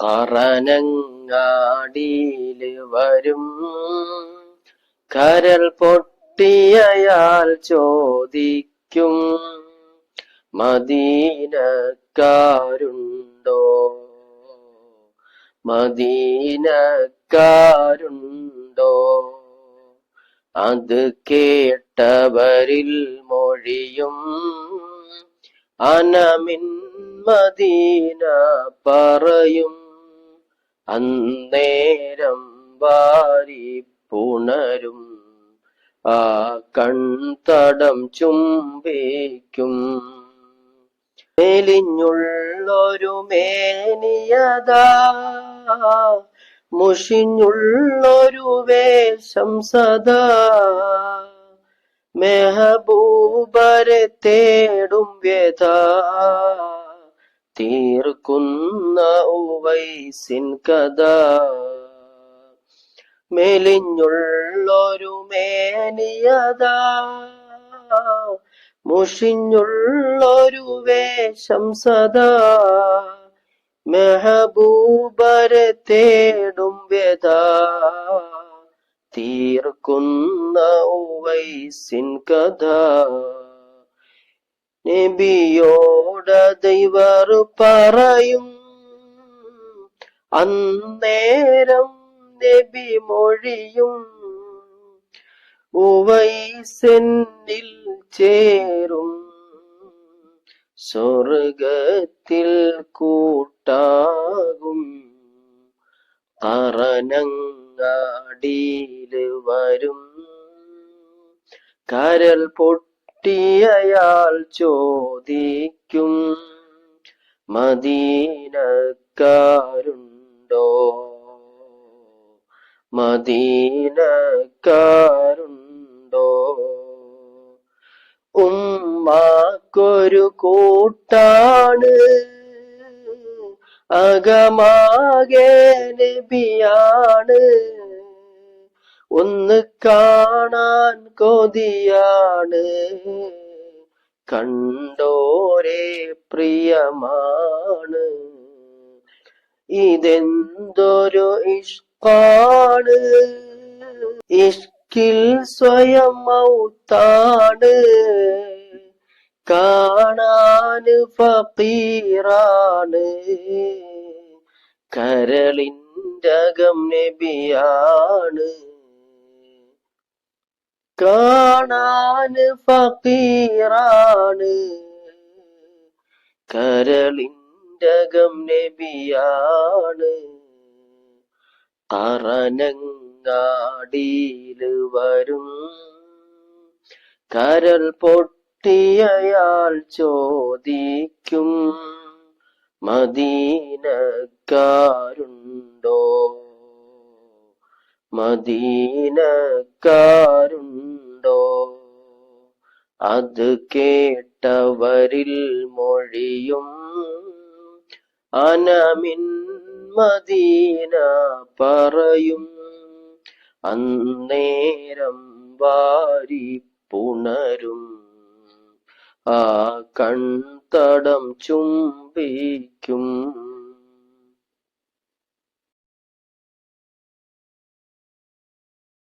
കറനങ്ങാടിയിൽ വരും. കരൽ പൊട്ടിയയാൾ ചോദിക്കും മദീനക്കാരുണ്ടോ? മദീനക്കാരുണ്ടോ? അത് കേട്ടവരിൽ മൊഴിയും അനമിൻ മദീന പറയും. അന്നേരം വാരി പുണരും ആ കൺതടം ചുംബിക്കും. മെലിഞ്ഞുള്ളൊരു മേനിയതാ മുഷിഞ്ഞുള്ളൊരു വേഷം സദാ. മെഹബൂബരെ തേടും വ്യഥ. തീർക്കുന്ന ഉവൈസിൻ കഥ. മെലിഞ്ഞുള്ളൊരു മേനിയതാ. മുഷിഞ്ഞുള്ളൊരു വേഷം സദാ. മെഹബൂബരെ തേടും വ്യത. തീർക്കുന്ന ഉവൈസിൻ കഥ. നബിയോട ദൈവർ പറയും അന്നേരം നബി മൊഴിയും ഉവൈസെന്നിൽ ചേരും. സ്വർഗത്തിൽ കൂട്ടാകും കറനങ്ങാടിയിൽ വരും. കരൽ പൊട്ടിയയാൾ ചോദിക്കും മദീനക്കാരുണ്ടോ? മദീനക്കാരുണ്ടോ? ഉമ്മാക്കൊരു കൂട്ടാണ് അകമാകെ നബിയാണ് ഒന്ന് കാണാൻ കൊതിയാണ്. കണ്ടോരെ പ്രിയമാണ്. ഇതെന്തൊരു ഇഷ്കാണ് ഇഷ്കിൽ സ്വയം മൗത്താണ് കാണാന് ഫീറാണ് കരളിന്റകം നബിയാണ്. കാണാന് ഫീറാണ് കരളിന്റകം നബിയാണ്. തറനങ്ങാടിയിൽ വരും. കരൽ പൊട്ടിയയാൾ ചോദിക്കും മദീനക്കാരുണ്ടോ? മദീനക്കാരുണ്ടോ അത് കേട്ടവരിൽ മൊഴിയും അനമിൻ മദീന പറയും. അന്നേരം വാരി പുണരും. ആ കൺതടം ചുംബിക്കും.